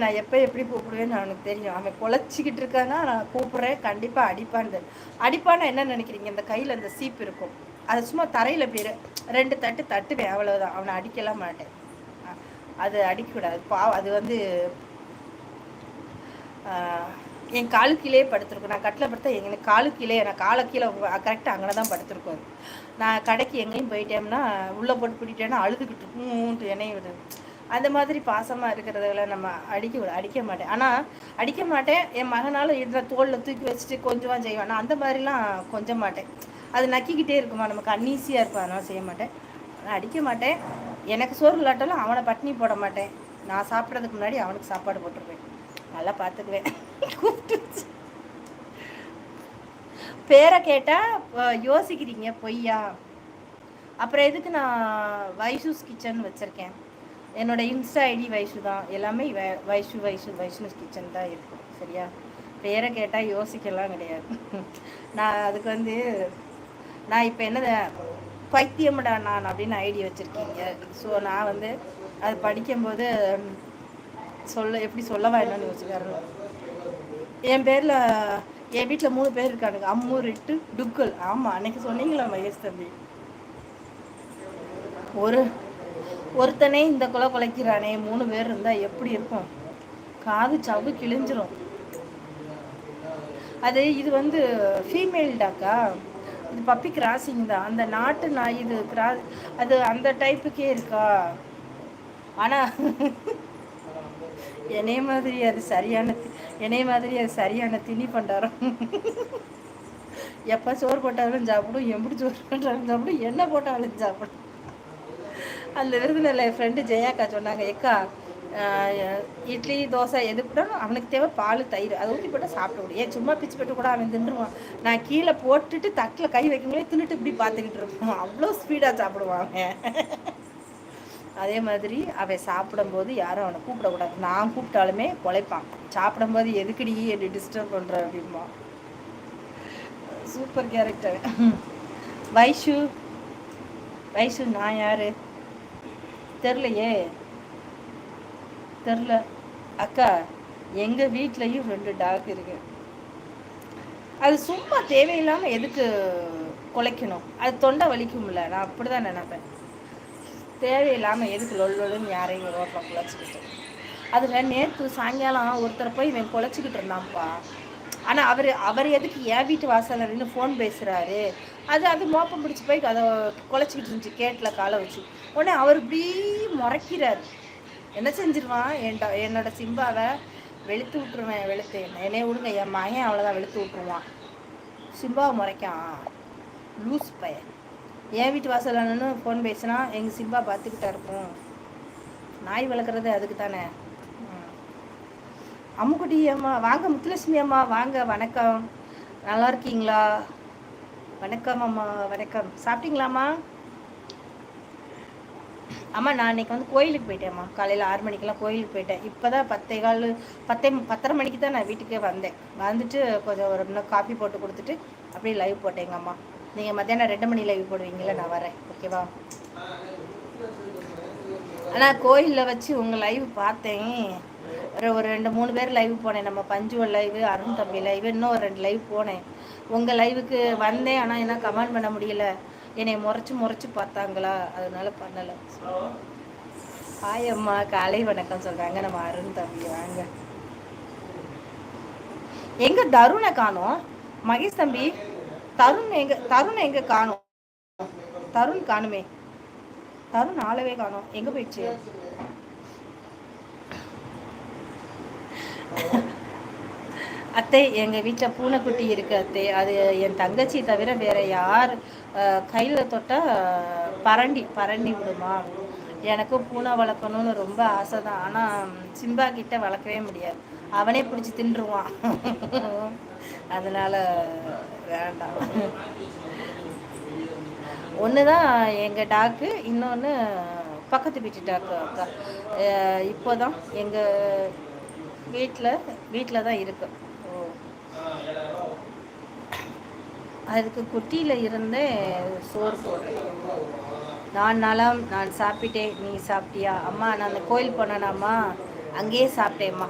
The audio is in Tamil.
நான் எப்போ எப்படி கூப்பிடுவேன்னு அவனுக்கு தெரியும். அவன் குழச்சிக்கிட்டு இருக்கான்னா நான் கூப்பிட்றேன். கண்டிப்பாக அடிப்பான்னு அடிப்பான்னா என்ன நினைக்கிறீங்க? இந்த கையில் அந்த சீப் இருக்கும். அது சும்மா தரையில் இப்படி ரெண்டு தட்டு தட்டுவேன் அவ்வளோதான் அவனை அடிக்கலாம் மாட்டேன். அது அடிக்கக்கூடாது. பா அது வந்து என் காலு கீழே படுத்திருக்கும். நான் கட்டில் படுத்தா எங்களுக்கு காலு கீழே நான் காலை கீழே கரெக்டாக அங்கே தான் படுத்திருக்கோம். நான் கடைக்கு எங்கேயும் போயிட்டேன்னா உள்ளே போட்டு பிடிட்டேன்னா அழுதுகிட்டு இருக்கும். என்னையும் விடுது அந்த மாதிரி பாசமாக இருக்கிறதுல நம்ம அடிக்க அடிக்க மாட்டேன். ஆனால் அடிக்க மாட்டேன். என் மகனால் இடுற தோளில் தூக்கி வச்சுட்டு கொஞ்சமாக செய்வேன். நான் அந்த மாதிரிலாம் கொஞ்சம் மாட்டேன். அது நக்கிக்கிட்டே இருக்குமா? நமக்கு அன்ஈஸியாக இருக்கும் அதனால் செய்ய மாட்டேன். ஆனால் அடிக்க மாட்டேன். எனக்கு சோறு இல்லாட்டாலும் அவனை பட்னி போட மாட்டேன். நான் சாப்பிட்றதுக்கு முன்னாடி அவனுக்கு சாப்பாடு போட்டுருவேன். நல்லா பார்த்துக்குவேன் கூப்பிட்டு பேரை கேட்டால் யோசிக்கிறீங்க பொய்யா? அப்புறம் எதுக்கு நான் வைசூஸ் கிச்சன் வச்சுருக்கேன்? என்னோட இன்ஸ்டா ஐடி வயசு தான். எல்லாமே வயசு வயசு வைஷ்ணு கிச்சன் தான் இருக்கும். சரியா? பேரை கேட்டால் யோசிக்கலாம் கிடையாது. நான் அதுக்கு வந்து நான் இப்போ என்ன பைத்தியமடா நான் அப்படின்னு ஐடி வச்சுருக்கீங்க. ஸோ நான் வந்து அது படிக்கும்போது சொல்ல எப்படி சொல்லவா என்னன்னு யோசிக்காரு என் பேரில் என் வீட்டில் மூணு பேர் இருக்கானுங்க. அம்மு ரிட்டு டுக்கல் ஆமாம் அன்னைக்கு சொன்னீங்களா மகேஷ் தம்பி? ஒரு ஒருத்தனே இந்த கொலை குலைக்கிறானே மூணு பேர் இருந்தால் எப்படி இருக்கும்? காது சவு கிழிஞ்சிரும். அது இது வந்து ஃபீமேல் டாக்கா? இது பப்பி கிராசிங் தான். அந்த நாட்டு நாய் இது கிரா அது அந்த டைப்புக்கே இருக்கா? ஆனால் என்னைய மாதிரி அது சரியான என்னைய மாதிரி அது சரியான திணி பண்டாரம். எப்போ சோறு போட்டாலும் சாப்பிடும் எப்படி சோறு போட்டாலும் சாப்பிடும் என்ன போட்டாலும் சாப்பிடும். அந்த விருதுநெல்லை என் ஃப்ரெண்டு ஜெயாக்கா சொன்னாங்க எக்கா இட்லி தோசை எது கூட அவனுக்கு தேவை பால் தயிர். அதை ஊற்றி போட்டால் சாப்பிட முடியும். ஏன் சும்மா பிச்சு போட்டு கூட அவன் தின்றுவான். நான் கீழே போட்டுட்டு தட்டில் கை வைக்கும்போதே தின்னுட்டு இப்படி பார்த்துக்கிட்டு இருப்பான். அவ்வளோ ஸ்பீடாக சாப்பிடுவாங்க அதே மாதிரி அவன் சாப்பிடும்போது யாரும் அவனை கூப்பிடக்கூடாது. நான் கூப்பிட்டாலுமே குலைப்பான் சாப்பிடும்போது எதுக்கடி என்னை டிஸ்டர்ப் பண்ணுற அப்படின்பா சூப்பர் கேரக்டர் வைஷு. வைஷு நான் யார்? தெரிலையே தெரில அக்கா எங்கள் வீட்லேயும் ரெண்டு டாக் இருக்கு. அது சும்மா தேவையில்லாமல் எதுக்கு குலைக்கணும்? அது தொண்டை வலிக்கும்ல. நான் அப்படி தான் நினைப்பேன். தேவையில்லாமல் எதுக்கு லொல்லுன்னு யாரையும் ரோட்டில் குலைச்சிக்கிட்டு. அதில் நேற்று சாயங்காலம் ஒருத்தரை போய் இவன் குலைச்சிக்கிட்டு இருந்தான்ப்பா. ஆனால் அவர் அவர் எதுக்கு என் வீட்டு வாசலில் நின்று ஃபோன் பேசுகிறாரு அது அது மோப்பம் பிடிச்சி போய் அதை குலைச்சிக்கிட்டு இருந்துச்சு கேட்டில் காலை வச்சு. உடனே அவர் இப்படி முறைக்கிறார். என்ன செஞ்சிருவான்? என் என்னோட சிம்பாவை வெளுத்து விட்டுருவேன் வெளுத்து. என்ன என்னைய விடுங்க என் மகன் அவ்வளோதான் வெளுத்து விட்டுருவான். சிம்பாவை முறைக்கான். லூஸ் பையன். என் வீட்டு வாசலன்னு ஃபோன் பேசினா எங்கள் சிம்பா பார்த்துக்கிட்டா இருக்கும். நாய் வளர்க்குறது அதுக்கு தானே அம்முக்குட்டி அம்மா வாங்க முத்துலட்சுமி அம்மா வாங்க வணக்கம். நல்லா இருக்கீங்களா? வணக்கம் அம்மா வணக்கம். சாப்பிட்டீங்களாம்மா? அம்மா நான் இன்னைக்கு வந்து கோயிலுக்கு போயிட்டேம்மா காலையில் ஆறு மணிக்கெல்லாம் கோயிலுக்கு போயிட்டேன். இப்போ தான் பத்தே கால் பத்தே பத்தரை மணிக்கு தான் நான் வீட்டுக்கே வந்தேன். வந்துட்டு கொஞ்சம் ஒரு இன்னும் காஃபி போட்டு கொடுத்துட்டு அப்படியே லைவ் போட்டேங்க அம்மா. நீங்கள் மத்தியானம் ரெண்டு மணி லைவ் போடுவீங்களா நான் வரேன். ஓகேவா ஆனால் கோயிலில் வச்சு உங்கள் லைவ் பார்த்தேன். ஒரு ரெண்டு மூணு பேர் லைவ் போனேன். நம்ம பஞ்சுவல் லைவ் அருண் தம்பி லைவ் இன்னும் ஒரு ரெண்டு லைவ் போனேன். உங்கள் லைவுக்கு வந்தேன் ஆனால் என்ன கமெண்ட் பண்ண முடியல. என்னை முறைச்சி முறைச்சி பார்த்தாங்களா? அதனால பண்ணலை. ஹாய் அம்மா காலை வணக்கம் சொல்கிறாங்க நம்ம அருண் தம்பி வாங்க. எங்க தருணை காணும்? மகேஷ் தம்பி தருண் எங்க தருணை எங்க காணும்? தருண் காணுமே. தருண் ஆளவே காணும். எங்க போயிடுச்சு? அத்தை எங்கள் வீட்டில் பூனைக்குட்டி இருக்கு அத்தை. அது என் தங்கச்சி தவிர வேற யார் கையில் தொட்டால் பரண்டி பரண்டி விடுமா? எனக்கும் பூனை வளர்க்கணும்னு ரொம்ப ஆசை தான் ஆனால் சிம்பா கிட்ட வளர்க்கவே முடியாது. அவனே பிடிச்சி தின்றுவான். அதனால் வேண்டாம். ஒன்று தான் எங்கள் டாக்கு இன்னொன்று பக்கத்து வீட்டு டாக்கு அக்கா. இப்போ தான் எங்கள் வீட்டில் வீட்டில் தான் இருக்கு. அதுக்கு குட்டியில் இருந்தே சோறு போடுறேன் நான் நலம் நான் சாப்பிட்டேன் நீ சாப்பிட்டியா? அம்மா நான் அந்த கோயில் போனேனாம்மா அங்கேயே சாப்பிட்டேம்மா.